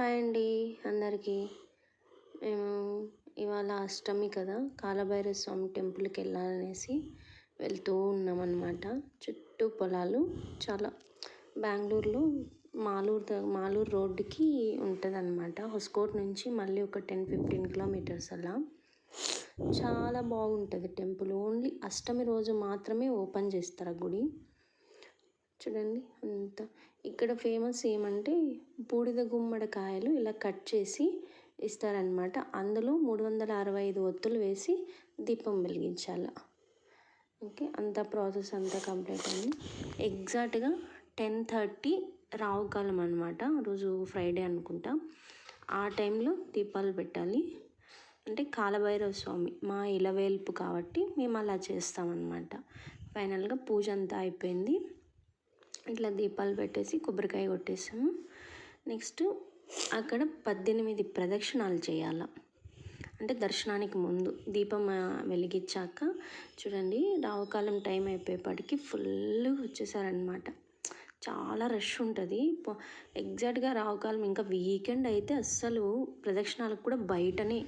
Hi అండి అందరికీ. మేము ఇవాళ అష్టమి కదా కాలభైరవ స్వామి టెంపుల్కి వెళ్ళాలనేసి వెళ్తూ ఉన్నామన్నమాట. చుట్టూ పొలాలు చాలా బెంగళూరులో మాలూరు మాలూరు రోడ్డుకి ఉంటుందన్నమాట. హొస్కోట్ నుంచి మళ్ళీ ఒక టెన్ ఫిఫ్టీన్ కిలోమీటర్స్ అలా. చాలా బాగుంటుంది టెంపుల్. ఓన్లీ అష్టమి రోజు మాత్రమే ఓపెన్ చేస్తారు ఆ గుడి. చూడండి అంత. ఇక్కడ ఫేమస్ ఏమంటే బూడిద గుమ్మడికాయలు ఇలా కట్ చేసి ఇస్తారనమాట అందులో మూడు వందల అరవై ఐదు ఒత్తులు వేసి దీపం వెలిగించాలి. ఓకే అంత ప్రాసెస్ అంతా కంప్లీట్ అయింది. ఎగ్జాక్ట్గా టెన్ థర్టీ రావుకాలం అనమాట రోజు ఫ్రైడే అనుకుంటా. ఆ టైంలో దీపాలు పెట్టాలి. అంటే కాలభైరవ స్వామి మా ఇలవేల్పు కాబట్టి మేము అలా చేస్తామన్నమాట. ఫైనల్గా పూజ అంతా అయిపోయింది. ఇట్లా దీపాలు పెట్టేసి కొబ్బరికాయ కొట్టేసాము. నెక్స్ట్ అక్కడ పద్దెనిమిది ప్రదక్షిణాలు చేయాల. అంటే దర్శనానికి ముందు దీపం వెలిగించాక చూడండి రావుకాలం టైం అయిపోయేపాటికి ఫుల్ వచ్చేసారనమాట చాలా రష్ ఉంటుంది. ఎగ్జాక్ట్గా రావుకాలం ఇంకా వీకెండ్ అయితే అస్సలు ప్రదక్షిణాలకు కూడా బయటనే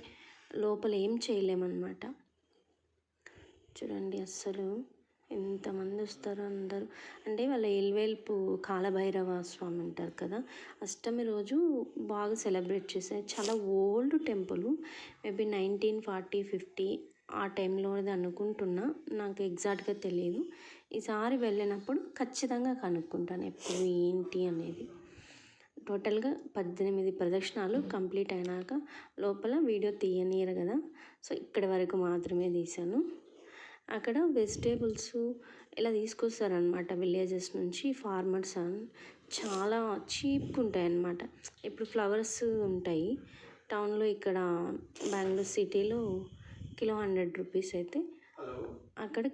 లోపల ఏం చేయలేమన్నమాట. చూడండి అస్సలు. ఎంతమంది వస్తారో అందరూ. అంటే వాళ్ళ ఎల్వేల్పు కాలభైరవ స్వామి ఉంటారు కదా అష్టమి రోజు బాగా సెలబ్రేట్ చేశారు. చాలా old temple maybe nineteen forty fifty ఆ టైంలోది అనుకుంటున్నా. నాకు ఎగ్జాక్ట్గా తెలియదు ఈసారి వెళ్ళినప్పుడు ఖచ్చితంగా కనుక్కుంటాను ఎప్పుడు ఏంటి అనేది. టోటల్గా పద్దెనిమిది ప్రదక్షిణాలు కంప్లీట్ అయినాక లోపల వీడియో తీయనీయరు కదా సో ఇక్కడి వరకు మాత్రమే తీశాను. అక్కడ వెజిటేబుల్స్ ఇలా తీసుకొస్తారనమాట విలేజెస్ నుంచి ఫార్మర్స్ చాలా చీప్గా ఉంటాయి అన్నమాట ఇప్పుడు ఫ్లవర్స్ ఉంటాయి. టౌన్లో ఇక్కడ బెంగళూరు సిటీలో కిలో హండ్రెడ్ రూపీస్ అయితే అక్కడ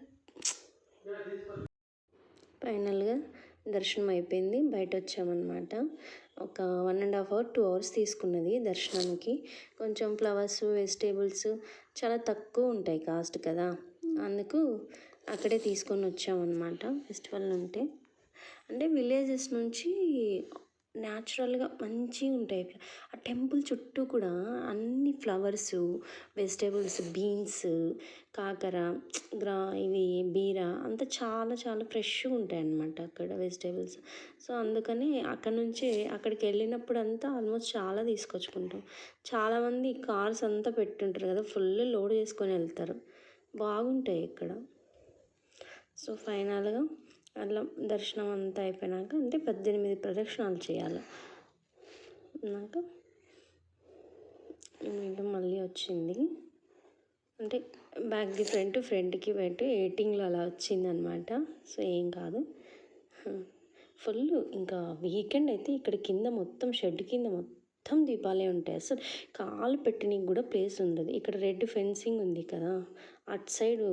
ఫైనల్గా దర్శనం అయిపోయింది బయట వచ్చామన్నమాట ఒక one and half hour two hours తీసుకున్నది దర్శనానికి. కొంచెం ఫ్లవర్స్ వెజిటేబుల్స్ చాలా తక్కువ ఉంటాయి కాస్ట్ కదా. అందుకు అక్కడే తీసుకొని వచ్చామన్నమాట ఫెస్టివల్ ఉంటే అంటే విలేజెస్ నుంచి న్యాచురల్గా మంచిగా ఉంటాయి ఆ టెంపుల్ చుట్టూ కూడా అన్ని ఫ్లవర్స్ వెజిటేబుల్స్ బీన్స్ కాకర గ్రా ఇవి బీర అంతా చాలా చాలా ఫ్రెష్గా ఉంటాయి అన్నమాట అక్కడ వెజిటేబుల్స్. సో అందుకని అక్కడ నుంచే అక్కడికి వెళ్ళినప్పుడు అంతా ఆల్మోస్ట్ చాలా తీసుకొచ్చుకుంటాం. చాలామంది కార్స్ అంతా పెట్టుంటారు కదా ఫుల్ లోడ్ చేసుకొని వెళ్తారు. బాగుంటాయి ఇక్కడ. సో ఫైనల్గా అట్లా దర్శనం అంతా అయిపోయినాక అంటే పద్దెనిమిది ప్రదక్షిణాలు చేయాలి. అన్నాక ఇంకా మళ్ళీ వచ్చింది. అంటే బ్యాక్ది ఫ్రంట్ ఫ్రంట్కి పెట్టి ఎయిటింగ్లో అలా వచ్చిందనమాట. సో ఏం కాదు. ఫుల్ ఇంకా వీకెండ్ అయితే ఇక్కడ కింద మొత్తం షెడ్ కింద మొత్తం మొత్తం దీపాలే ఉంటాయి. అసలు కాలు పెట్టడానికి కూడా ప్లేస్ ఉండదు. ఇక్కడ రెడ్ ఫెన్సింగ్ ఉంది కదా. అటు సైడు